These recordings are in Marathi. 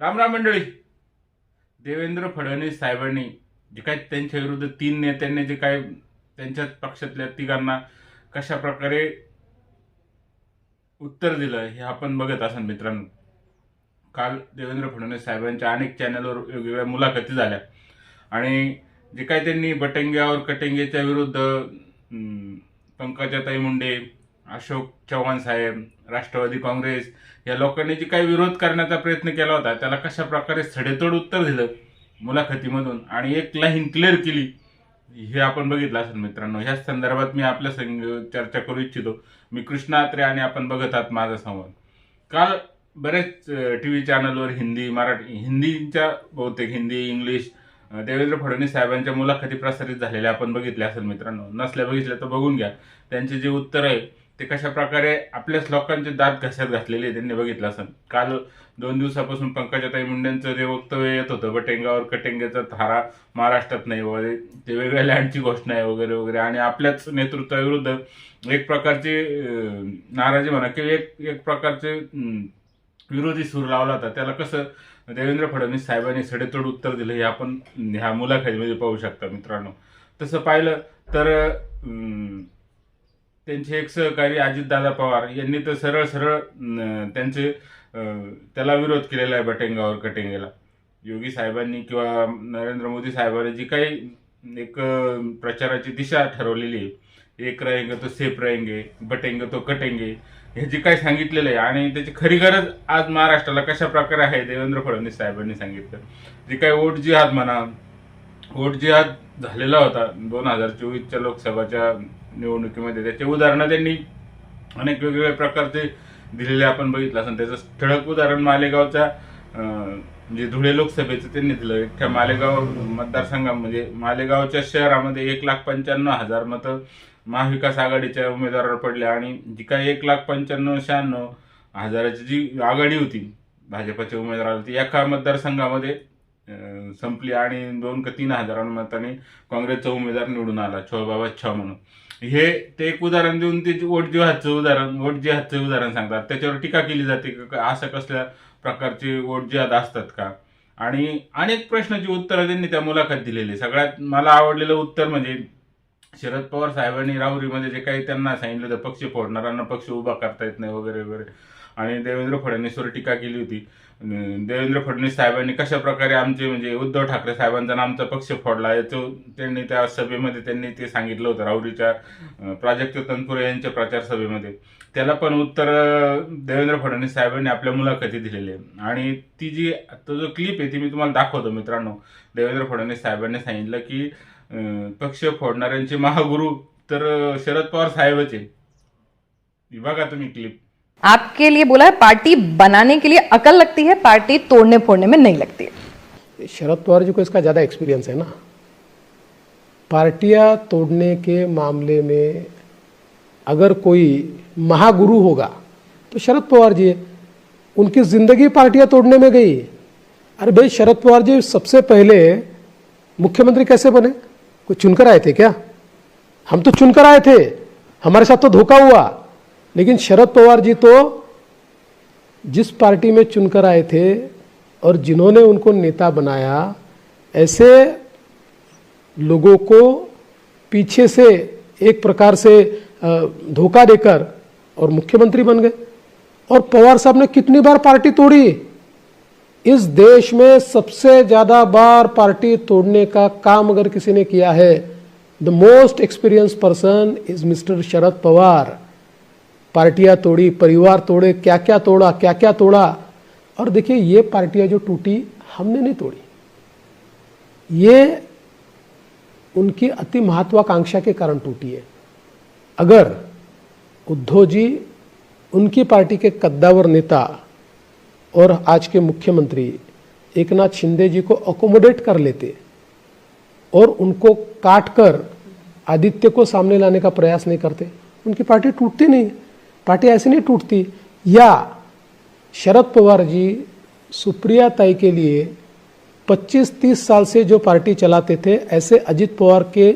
रामराम मंडळी. देवेंद्र फडणवीस साहेबांनी जे काही त्यांच्या विरुद्ध तीन नेत्यांनी जे काही त्यांच्याच पक्षातल्या तिघांना कशा प्रकारे उत्तर दिलं हे आपण बघत असाल मित्रांनो. काल देवेंद्र फडणवीस साहेबांच्या अनेक चॅनलवर वेगवेगळ्या मुलाखती झाल्या. आणि जे काही त्यांनी बटंग्यावर कटेंगेच्या विरुद्ध पंकजाताई मुंडे अशोक चव्हाण साहेब राष्ट्रवादी काँग्रेस या लोकांनी जे काही विरोध करण्याचा प्रयत्न केला होता त्याला कशा प्रकारे सडेतोड उत्तर दिलं मुलाखतीमधून? आणि एक लाईन क्लिअर केली हे आपण बघितलं असेल मित्रांनो. ह्याच संदर्भात मी आपल्या संग चर्चा करू इच्छितो. मी कृष्णा आत्रे आणि आपण बघत आहात माझा संवाद. काल बरेच टी व्ही चॅनलवर हिंदी मराठी हिंदीच्या बहुतेक हिंदी इंग्लिश देवेंद्र फडणवीस साहेबांच्या मुलाखती प्रसारित झालेल्या आपण बघितल्या असेल मित्रांनो. नसल्या बघितल्या तर बघून घ्या. त्यांचे जे उत्तर आहे ते कशा प्रकारे आपल्याच लोकांचे दात घशात घातलेले त्यांनी बघितलं असं. काल दोन दिवसापासून पंकजाताई मुंडेंचं जे वक्तव्य येत होतं बटेंगावर कटेंगेचा थारा महाराष्ट्रात नाही वगैरे ते वेगळ्या लँडची घोषणा आहे वगैरे वगैरे. आणि आपल्याच नेतृत्वाविरुद्ध एक प्रकारची नाराजी म्हणा किंवा एक एक प्रकारचे विरोधी सूर लावला होता. त्याला कसं देवेंद्र फडणवीस साहेबांनी सडेतोड उत्तर दिलं हे आपण ह्या मुलाखतीमध्ये पाहू शकता मित्रांनो. तसं पाहिलं तर त्यांचे एक सहकारी अजितदादा पवार यांनी तर सरळ सरळ त्यांचे त्याला विरोध केलेला आहे बटेंगावर कटेंगेला. योगी साहेबांनी किंवा नरेंद्र मोदी साहेबांनी जी काही एक प्रचाराची दिशा ठरवलेली आहे एक रहेंगे तो सेफ रहेंगे बटेंगे तो कटेंगे हे जे काही सांगितलेलं आहे आणि त्याची खरी गरज आज महाराष्ट्राला कशा प्रकारे आहे देवेंद्र फडणवीस साहेबांनी सांगितलं. जे काही वोट जिहाद म्हणा वोट जिहाद झालेला होता दोन हजार चोवीसच्या लोकसभाच्या निवडणुकीमध्ये. त्याचे उदाहरणं त्यांनी अनेक वेगवेगळ्या प्रकारचे दिलेले आपण बघितलं असं. त्याचं ठळक उदाहरण मालेगावच्या म्हणजे जे धुळे लोकसभेचं त्यांनी दिलं. त्या मालेगाव मतदारसंघा म्हणजे मालेगावच्या शहरामध्ये एक लाख पंच्याण्णव हजार मतं महाविकास आघाडीच्या उमेदवारावर पडले आणि जी काही एक लाख पंच्याण्णव शहाण्णव हजाराची जी आघाडी होती भाजपाच्या उमेदवाराला ती एका मतदारसंघामध्ये संपली आणि दोन का तीन हजार मतांनी काँग्रेसचा उमेदवार निवडून आला छोबाबा छा म्हणून. हे ते एक उदाहरण देऊन ते वोट जिहादचं उदाहरण वोट जिहादचं उदाहरण सांगतात. त्याच्यावर टीका केली जाते असं कसल्या प्रकारचे वोट जिहाद असतात का? आणि अनेक प्रश्नाची उत्तरं त्यांनी त्या मुलाखत दिलेली. सगळ्यात मला आवडलेलं उत्तर म्हणजे शरद पवार साहेबांनी राहुरीमध्ये जे काही त्यांना सांगितलं होतं पक्ष फोडणाऱ्यांना पक्ष उभा करता येत नाही वगैरे वगैरे. आणि देवेंद्र फडणवीसवर टीका केली होती. देवेंद्र फडणवीस साहेबांनी कशा प्रकारे आमचे म्हणजे उद्धव ठाकरे साहेबांचा आमचा पक्ष फोडला याचं त्यांनी त्या सभेमध्ये त्यांनी ते सांगितलं होतं राहुरीच्या प्राजक्त तनपुरे यांच्या प्रचार सभेमध्ये. त्याला पण उत्तर देवेंद्र फडणवीस साहेबांनी आपल्या मुलाखती दिलेली आहे. आणि ती जी तो जो क्लिप आहे ती मी तुम्हाला दाखवतो मित्रांनो. देवेंद्र फडणवीस साहेबांनी सांगितलं की पक्ष फोडणाऱ्यांचे महागुरु तर शरद पवार साहेबच आहे. बघा तुम्ही क्लिप आपके लिए बोला है पार्टी बनाने के लिए अकल लगती है पार्टी तोड़ने फोड़ने में नहीं लगती है। शरद पवार जी को इसका ज़्यादा एक्सपीरियंस है ना। पार्टियां तोड़ने के मामले में अगर कोई महागुरु होगा तो शरद पवार जी उनकी ज़िंदगी पार्टियां तोड़ने में गई। अरे भाई शरद पवार जी सबसे पहले मुख्यमंत्री कैसे बने? कोई चुनकर आए थे क्या? हम तो चुनकर आए थे। हमारे साथ तो धोखा हुआ। लेकिन शरद पवार जी तो जिस पार्टी में चुनकर आए थे और जिन्होंने उनको नेता बनाया, ऐसे लोगों को पीछे से एक प्रकार से धोखा देकर और मुख्यमंत्री बन गए। और पवार साहब ने कितनी बार पार्टी तोड़ी? इस देश में सबसे ज़्यादा बार पार्टी तोड़ने का काम अगर किसी ने किया है the most experience person is mister Sharad Pawar पार्टियाँ तोड़ी, परिवार तोड़े क्या क्या तोड़ा क्या क्या तोड़ा? और देखिए, ये पार्टियाँ जो टूटी, हमने नहीं तोड़ी। ये उनकी अति महत्वाकांक्षा के कारण टूटी है। अगर उद्धव जी, उनकी पार्टी के कद्दावर नेता और आज के मुख्यमंत्री एक नाथ शिंदे जी को अकोमोडेट कर लेते और उनको काट कर आदित्य को सामने लाने का प्रयास नहीं करते। उनकी पार्टी टूटती नहीं, पार्टी ऐसे नहीं टूटती। या शरद पवार जी सुप्रिया ताई के लिए 25-30 साल से जो पार्टी चलाते थे, ऐसे अजित पवार के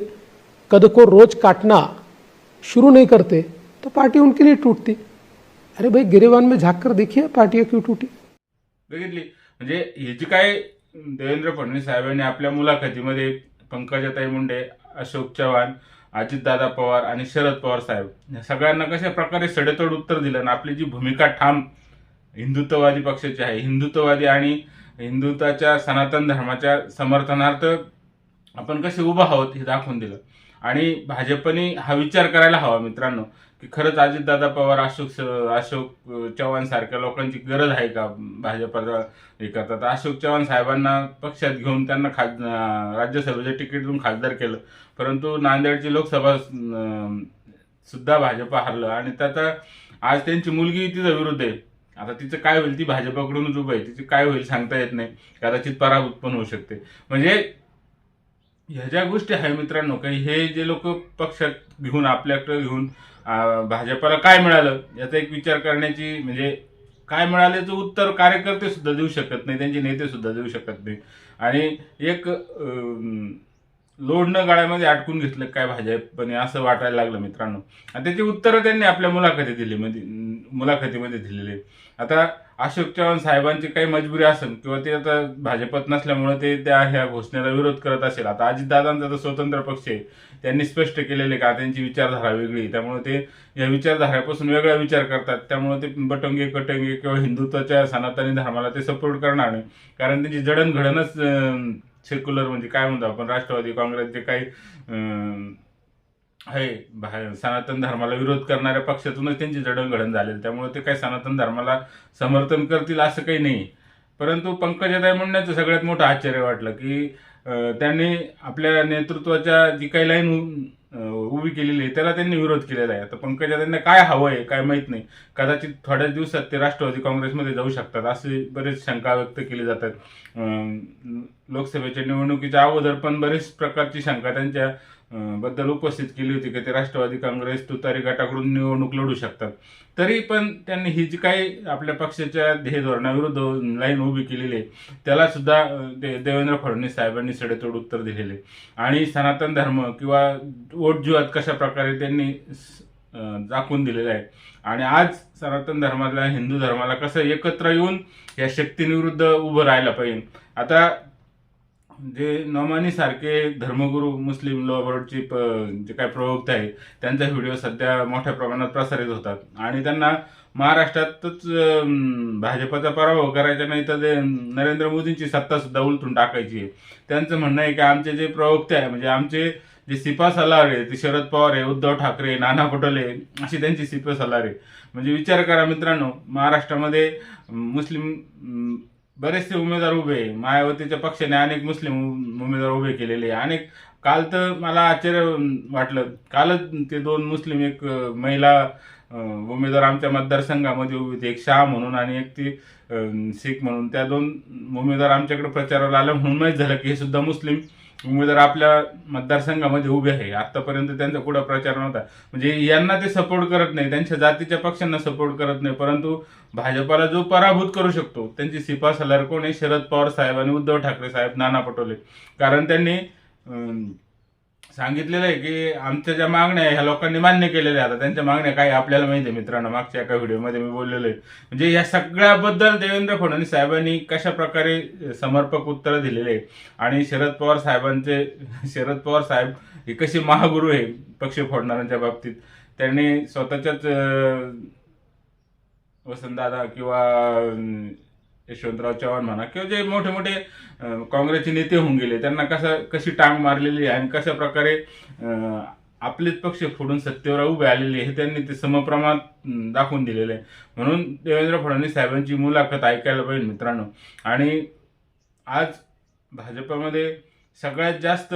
कद को रोज काटना शुरू नहीं करते तो पार्टी उनके लिए टूटती। अरे भाई गिरेवान में झाँक कर देखिए, पार्टियाँ क्यों टूटी? बघितली. म्हणजे ह्याची काय देवेंद्र फडणवीस साहेबांनी आपल्या मुलाखतीमध्ये पंकजाताई मुंडे अशोक चव्हाण अजितदादा पवार आणि शरद पवार साहेब या सगळ्यांना कशा प्रकारे सडेतोड उत्तर दिलं आणि आपली जी भूमिका ठाम हिंदुत्ववादी पक्षाची आहे हिंदुत्ववादी आणि हिंदुत्वाच्या सनातन धर्माच्या समर्थनार्थ आपण कसे उभं आहोत हे दाखवून दिलं. आणि भाजपने हा विचार करायला हवा मित्रांनो की खरंच अजितदादा पवार अशोक अशोक चव्हाण सारख्या लोकांची गरज आहे का भाजपला हे करतात? अशोक चव्हाण साहेबांना पक्षात घेऊन त्यांना खास राज्यसभेच्या राज्यसभेचं तिकीट देऊन खासदार केलं. परंतु नांदेडची लोकसभा सुद्धा भाजप हारलं आणि त्याचा आज त्यांची मुलगी तिचा विरुद्ध आहे. आता तिचं काय होईल? ती भाजपाकडूनच उभं आहे. तिचं काय होईल सांगता येत नाही. कदाचित पराभूत पण होऊ शकते. म्हणजे ह्या ज्या गोष्टी आहे मित्रांनो काही हे जे लोक पक्षात घेऊन आपल्याकडे घेऊन भाजपाला काय मिळालं याचा एक विचार करण्याची म्हणजे काय मिळाल्याचं उत्तर कार्यकर्ते सुद्धा देऊ शकत नाही त्यांचे नेते सुद्धा देऊ शकत नाही. आणि एक लोडनं लोढणं गाड्यामध्ये अडकून घेतलं काय भाजपने असं वाटायला लागलं मित्रांनो. आणि त्याची उत्तरं त्यांनी आपल्या मुलाखती दिली म्हणजे मुलाखतीमध्ये दिलेली. आता अशोक चव्हाण साहेबांची काही मजबुरी असेल किंवा ते आता भाजपत नसल्यामुळे ते त्या ह्या घोषणेला विरोध करत असेल. आता अजितदादांचा तर स्वतंत्र पक्ष आहे. त्यांनी स्पष्ट केलेले का त्यांची विचारधारा वेगळी त्यामुळे ते या विचारधारापासून वेगळा विचार करतात. त्यामुळे ते बटंगे कटंगे किंवा हिंदुत्वाच्या सनातनी धर्माला ते सपोर्ट करणार नाही. कारण त्यांची जडणघडणच सेक्युलर म्हणजे काय म्हणतो आपण? राष्ट्रवादी काँग्रेस जे काही आहे सनातन धर्माला विरोध करणाऱ्या पक्षातूनच त्यांची जडणघडण झालेली त्यामुळे ते काही सनातन धर्माला समर्थन करतील असं काही नाही. परंतु पंकजाताई म्हणण्याचं सगळ्यात मोठं आश्चर्य वाटलं की त्यांनी आपल्या नेतृत्वाच्या जी काही लाईन उभी केलेली आहे त्याला त्यांनी विरोध केलेला आहे. आता त्यांना काय हवं आहे काय माहीत नाही. कदाचित थोड्याच दिवसात ते राष्ट्रवादी काँग्रेसमध्ये जाऊ शकतात असे बरेच शंका व्यक्त केली जातात. लोकसभेच्या निवडणुकीच्या अगोदर पण बरेच प्रकारची शंका त्यांच्या बद्दल उपस्थित केली होती की ते राष्ट्रवादी काँग्रेस तुतारी गटाकडून निवडणूक लढू शकतात. तरी पण त्यांनी ही जी काही आपल्या पक्षाच्या ध्येय धोरणाविरुद्ध लाईन उभी केलेली आहे त्याला सुद्धा दे देवेंद्र फडणवीस साहेबांनी सडेतोड उत्तर दिलेले आणि सनातन धर्म किंवा वोट जुहात कशा प्रकारे त्यांनी दाखवून दिलेलं आहे. आणि आज सनातन धर्माला हिंदू धर्माला कसं एकत्र येऊन या शक्तींविरुद्ध उभं राहायला पाहिजे. आता जे नॉमानीसारखे धर्मगुरू मुस्लिम लॉ बोर्डचे प जे काय प्रवक्ते आहेत त्यांचा व्हिडिओ सध्या मोठ्या प्रमाणात प्रसारित होतात. आणि त्यांना महाराष्ट्रातच भाजपचा पराभव करायचा नाही तर ते नरेंद्र मोदींची सत्ता सुद्धा उलटून टाकायची आहे. त्यांचं म्हणणं आहे की आमचे जे प्रवक्ते आहे म्हणजे आमचे जे सिपा सलार आहे ते शरद पवार आहे उद्धव ठाकरे नाना पटोले अशी त्यांची सिपा सलार आहे. म्हणजे विचार करा मित्रांनो महाराष्ट्रामध्ये मुस्लिम बरेचसे उमेदवार उभे आहे. मायावतीच्या पक्षाने अनेक मुस्लिम उ- उमेदवार उभे केलेले आहे. अनेक काल तर मला आश्चर्य वाटलं. कालच ते दोन मुस्लिम एक महिला उमेदवार आमच्या मतदारसंघामध्ये उभी होती. एक शाह म्हणून आणि एक ती शीख म्हणून. त्या दोन उमेदवार आमच्याकडे प्रचाराला आल्या म्हणून माहीत झालं की हे सुद्धा मुस्लिम उमेदवार आपल्या मतदारसंघामध्ये उभे आहे. आतापर्यंत त्यांचा कुठं प्रचार नव्हता. म्हणजे यांना ते सपोर्ट करत नाही. त्यांच्या जातीच्या पक्षांना सपोर्ट करत नाही. परंतु भाजपाला जो पराभूत करू शकतो त्यांची सिपास सलार कोण आहे? शरद पवार साहेब आणि उद्धव ठाकरे साहेब नाना पटोले. कारण त्यांनी सांगितलेलं आहे की आमच्या ज्या मागण्या आहे ह्या लोकांनी मान्य केलेल्या आहे आता त्यांच्या मागण्या काय आपल्याला माहिती आहे मित्रांनो मागच्या एका व्हिडिओमध्ये मी बोललेलो आहे. म्हणजे या सगळ्याबद्दल देवेंद्र फडणवीस साहेबांनी कशा प्रकारे समर्पक उत्तरं दिलेले आहे. आणि शरद पवार साहेबांचे शरद पवार साहेब हे कसे महागुरू आहे पक्ष फोडणाऱ्यांच्या बाबतीत. त्यांनी स्वतःच्याच वसंतदादा किंवा यशवंतराव चव्हाण म्हणा किंवा जे मोठे मोठे काँग्रेसचे नेते होऊन गेले त्यांना कसं कशी टांग मारलेली आहे आणि कशा प्रकारे आपलेच पक्ष फोडून सत्तेवर उभे आलेले हे त्यांनी ते समप्रमाणात दाखवून दिलेले आहे. म्हणून देवेंद्र फडणवीस साहेबांची मुलाखत ऐकायला पाहिजे मित्रांनो. आणि आज भाजपमध्ये सगळ्यात जास्त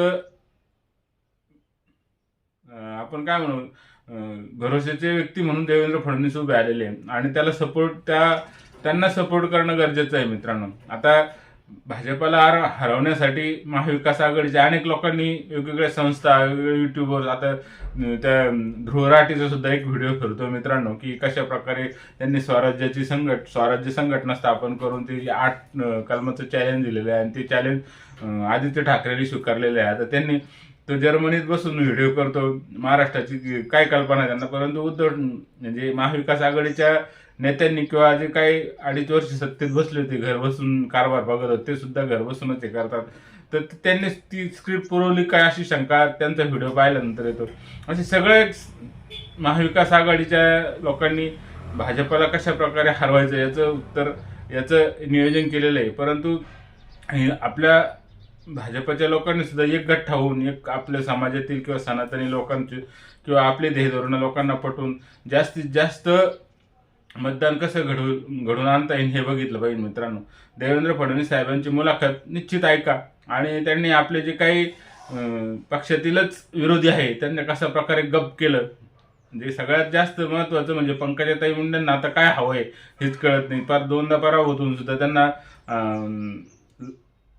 आपण काय म्हणू अं, भरोश्याचे व्यक्ती म्हणून देवेंद्र फडणवीस उभे आलेले आहे. आणि त्याला सपोर्ट त्या त्यांना सपोर्ट करणं गरजेचं आहे मित्रांनो. आता भाजपाला हर हरवण्यासाठी महाविकास आघाडीच्या अनेक लोकांनी वेगवेगळ्या संस्था वेगवेगळे युट्यूबवर आता त्या ध्रुवराठीचा सुद्धा एक व्हिडिओ फिरतो मित्रांनो की कशा प्रकारे त्यांनी स्वराज्याची संघट स्वराज्य संघटना स्थापन करून ते आठ कलमाचं चॅलेंज दिलेलं आहे आणि ते चॅलेंज आदित्य ठाकरेंनी स्वीकारलेलं आहे. आता त्यांनी तो जर्मनीत बसून व्हिडिओ करतो महाराष्ट्राची काय कल्पना आहे त्यांना परंतु उद्धव म्हणजे महाविकास आघाडीच्या नेत्यांनी किंवा जे काही अडीच वर्ष सत्तेत बसले होते घर बसून कारभार बघत होते ते सुद्धा घर बसूनच हे करतात. तर त्यांनी ती स्क्रिप्ट पुरवली काय अशी शंका त्यांचा व्हिडिओ पाहिल्यानंतर येतो. असे सगळे महाविकास आघाडीच्या लोकांनी भाजपला कशा प्रकारे हरवायचं याचं उत्तर याचं नियोजन केलेलं आहे. परंतु आपल्या भाजपच्या लोकांनी सुद्धा एक गठ्ठा होऊन एक आपल्या समाजातील किंवा सनातनी लोकांचे किंवा आपले ध्येय धोरणं लोकांना पटवून जास्तीत जास्त मतदान कसं घडवून घडवून आणता येईल हे बघितलं पाहिजे मित्रांनो. देवेंद्र फडणवीस साहेबांची मुलाखत निश्चित ऐका आणि त्यांनी आपले जे काही पक्षातीलच विरोधी आहे त्यांना कशा प्रकारे गप केलं? जे सगळ्यात जास्त महत्वाचं म्हणजे पंकजाताई मुंडेंना आता काय हवंय हेच कळत नाही. पार दोनदा पराभव होऊन सुद्धा त्यांना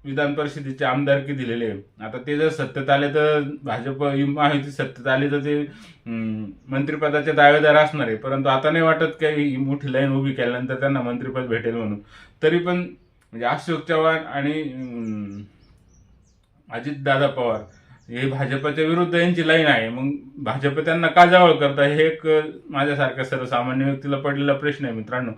विधान परिषदेचे आमदारकी दिलेले आहे आता ते जर सत्तेत आले तर भाजप ही माहिती सत्तेत आली तर ते मंत्रिपदाचे दावेदार असणार आहे. परंतु आता नाही वाटत काही ही मोठी लाईन उभी केल्यानंतर त्यांना मंत्रिपद भेटेल म्हणून. तरी पण म्हणजे अशोक चव्हाण आणि अजित दादा पवार हे भाजपच्या विरुद्ध यांची लाईन आहे. मग भाजप त्यांना का जवळ करतं? हे एक माझ्यासारख्या सर्वसामान्य व्यक्तीला पडलेला प्रश्न आहे मित्रांनो.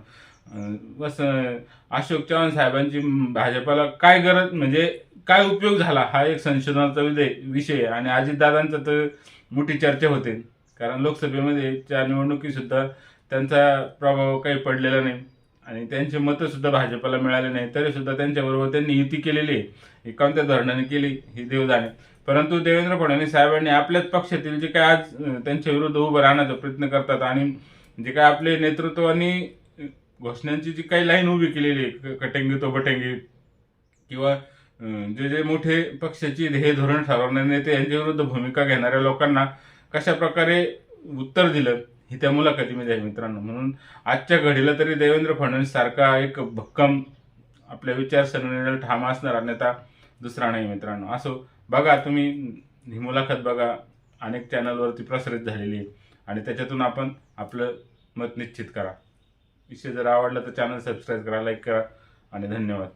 बस अशोक चव्हाण साहेबांची भाजपला भाजपाला काय गरज म्हणजे काय उपयोग झाला हा एक संशोधनाचा विषय विषय आहे. आणि अजितदादांचा तर मोठी चर्चा होते. कारण लोकसभेमध्ये त्या निवडणुकीसुद्धा त्यांचा प्रभाव काही पडलेला नाही. आणि त्यांचे मतंसुद्धा भाजपाला भाजपला मिळाले नाही. तरीसुद्धा त्यांच्याबरोबर त्यांनी युती केलेली आहे. कोणत्या धोरणाने केली ही देवदाने. परंतु देवेंद्र फडणवीस साहेबांनी आपल्याच पक्षातील जे काय आज त्यांच्या विरुद्ध उभं राहण्याचा प्रयत्न करतात आणि जे काय आपले नेतृत्वाने घोषणांची जी काही लाईन उभी केलेली आहे कटेंगी तो बटेंगे किंवा जे जे मोठे पक्षाची ध्येय धोरण ठरवणारे नेते यांच्याविरुद्ध भूमिका घेणाऱ्या लोकांना कशा प्रकारे उत्तर दिलं ही त्या मुलाखतीमध्ये आहे मित्रांनो. म्हणून आजच्या घडीला तरी देवेंद्र फडणवीस सारखा एक भक्कम आपल्या विचारसरणीला ठाम असणारा नेता दुसरा नाही मित्रांनो. असो बघा तुम्ही ही मुलाखत बघा अनेक चॅनलवरती प्रसारित झालेली आहे. आणि त्याच्यातून आपण आपलं मत निश्चित करा. विषय जर आवडला तर चॅनल सबस्क्राईब करा लाईक करा आणि धन्यवाद.